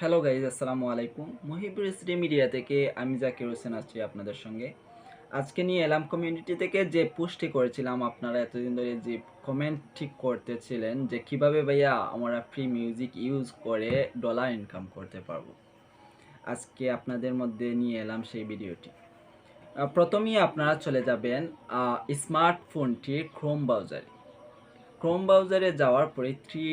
Hello guys আসসালামু আলাইকুম। Mohibur ইসরি media থেকে আমি জাকির হোসেন আছি আপনাদের সঙ্গে। আজকে নিয়ে এলাম কমিউনিটি থেকে যে পোস্টটি করেছিলাম, আপনারা এতদিন ধরে যে কমেন্ট ঠিক করতেছিলেন যে কীভাবে ভাইয়া আমরা ফ্রি মিউজিক ইউজ করে ডলার ইনকাম করতে পারব। আজকে আপনাদের মধ্যে নিয়ে এলাম সেই ভিডিওটি। প্রথমেই আপনারা চলে যাবেন স্মার্টফোনটির ক্রোম ব্রাউজারে ক্রোম ব্রাউজারে যাওয়ার পরে থ্রি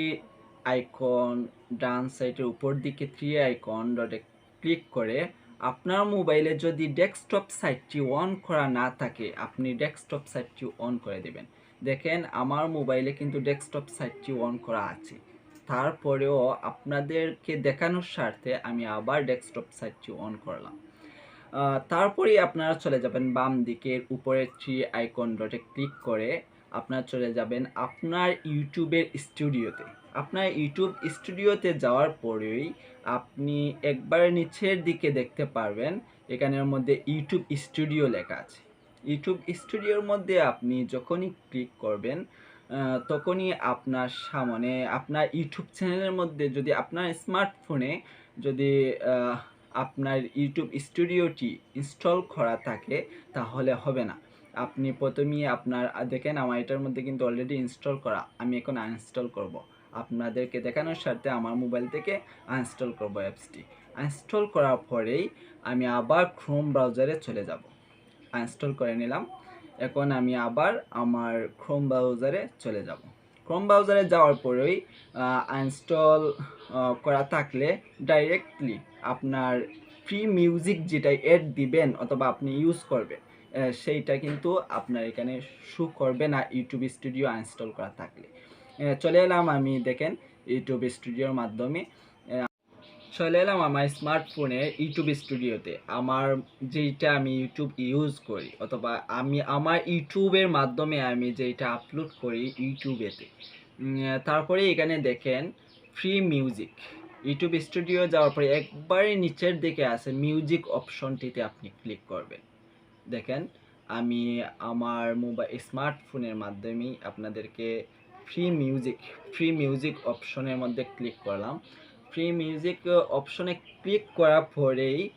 আইকন ডান সাইডের উপর দিকে থ্রি আইকন ডটে ক্লিক করে আপনার মোবাইলে যদি ডেস্কটপ সাইটটি অন করা না থাকে আপনি ডেস্কটপ সাইটটি অন করে দেবেন। দেখেন আমার মোবাইলে কিন্তু ডেস্কটপ সাইটটি অন করা আছে। তারপরেও আপনাদেরকে দেখানোর স্বার্থে আমি আবার ডেস্কটপ সাইটটি অন করলাম। আহ, তারপরেই আপনারা চলে যাবেন বাম দিকের উপরে থ্রি আইকন ডটে ক্লিক করে আপনারা চলে যাবেন আপনার ইউটিউবের স্টুডিওতে আপনার ইউটিউব স্টুডিওতে যাওয়ার পরেই আপনি একবার নিচের দিকে দেখতে পারবেন, এখানের মধ্যে ইউটিউব স্টুডিও লেখা আছে। ইউটিউব স্টুডিওর মধ্যে আপনি যখনই ক্লিক করবেন তখনই আপনার সামনে, আপনার ইউটিউব চ্যানেলের মধ্যে যদি আপনার স্মার্টফোনে যদি আপনার ইউটিউব স্টুডিওটি ইনস্টল করা থাকে, তাহলে হবে না। আপনি প্রথমেই আপনার, দেখেন আমার এটার মধ্যে কিন্তু অলরেডি ইনস্টল করা, আমি এখন আনইনস্টল করব। আপনাদেরকে দেখানোর স্বার্থে আমার মোবাইল থেকে আনইনস্টল করব অ্যাপসটি। আনইনস্টল করার পরেই আমি আবার ক্রোম ব্রাউজারে চলে যাব। আনইনস্টল করে নিলাম। এখন আমি আবার আমার ক্রোম ব্রাউজারে চলে যাব। ক্রোম ব্রাউজারে যাওয়ার পরেই আনইনস্টল করা থাকলে ডাইরেক্টলি আপনার ফ্রি মিউজিক যেটা এড দিবেন অথবা আপনি ইউজ করবেন সেইটা কিন্তু আপনার এখানে শু করবে না ইউটিউব স্টুডিও আনইনস্টল করা থাকলে। চলে এলাম আমি দেখেন ইউটিউব স্টুডিওর মাধ্যমে। চলে এলাম আমার স্মার্টফোনে ইউটিউব স্টুডিওতে আমার যেইটা আমি ইউটিউব ইউজ করি, অথবা আমি আমার ইউটিউবের মাধ্যমে আমি যেইটা আপলোড করি ইউটিউবেতে তারপরে এখানে দেখেন ফ্রি মিউজিক ইউটিউব স্টুডিও যাওয়ার পরে একবারে নিচের দিকে আছে মিউজিক অপশনটিতে আপনি ক্লিক করবেন। দেখেন, আমি আমার মোবাইল স্মার্টফোনের মাধ্যমেই আপনাদেরকে ফ্রি মিউজিক ফ্রি মিউজিক অপশনের মধ্যে ক্লিক করলাম। ফ্রি মিউজিক অপশনে ক্লিক করার পরেই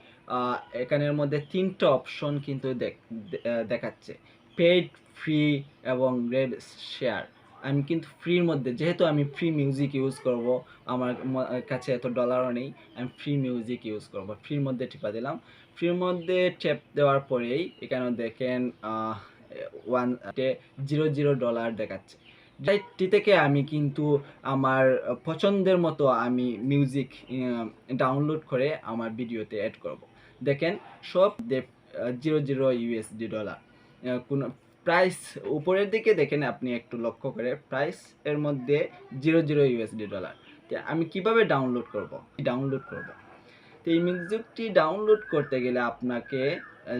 এখানের মধ্যে তিনটা অপশন কিন্তু দেখ- দেখাচ্ছে। পেড ফ্রি এবং রেড শেয়ার আমি কিন্তু ফ্রির মধ্যে, যেহেতু আমি ফ্রি মিউজিক ইউজ করব, আমার কাছে এত ডলারও নেই, আমি ফ্রি মিউজিক ইউজ করব। ফ্রির মধ্যে টিপা দিলাম। ফ্রির মধ্যে ট্যাপ দেওয়ার পরেই, এখানে দেখেন ওয়ান জিরো জিরো ডলার দেখাচ্ছে। সাইটটি থেকে আমি কিন্তু আমার পছন্দের মতো আমি মিউজিক ডাউনলোড করে আমার ভিডিওতে অ্যাড করব। দেখেন, সব জিরো জিরো ইউএসডি ডলার কোনো প্রাইস উপরের দিকে দেখেন আপনি একটু লক্ষ্য করে প্রাইস এর মধ্যে জিরো জিরো ইউএসডি ডলার আমি কীভাবে ডাউনলোড করব? ডাউনলোড করব। তো এই মিউজিকটি ডাউনলোড করতে গেলে আপনাকে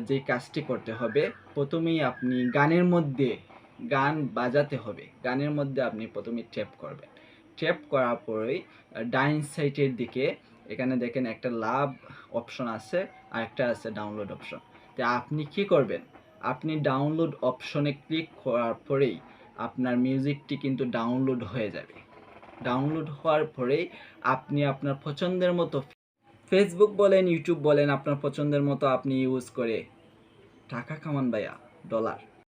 যে কাজটি করতে হবে, প্রথমেই আপনি গানের মধ্যে গান বাজাতে হবে। গানের মধ্যে আপনি প্রথমে ট্যাপ করবেন। ট্যাপ করার পরেই ডাইন সাইটের দিকে এখানে দেখেন একটা লাভ অপশন আছে আর একটা আছে ডাউনলোড অপশন তো আপনি কি করবেন? আপনি ডাউনলোড অপশনে ক্লিক করার পরেই আপনার মিউজিকটি কিন্তু ডাউনলোড হয়ে যাবে। ডাউনলোড হওয়ার পরেই আপনি আপনার পছন্দের মতো ফেসবুক বলেন ইউটিউব বলেন, আপনার পছন্দের মতো আপনি ইউজ করে টাকা কামান ভাইয়া ডলার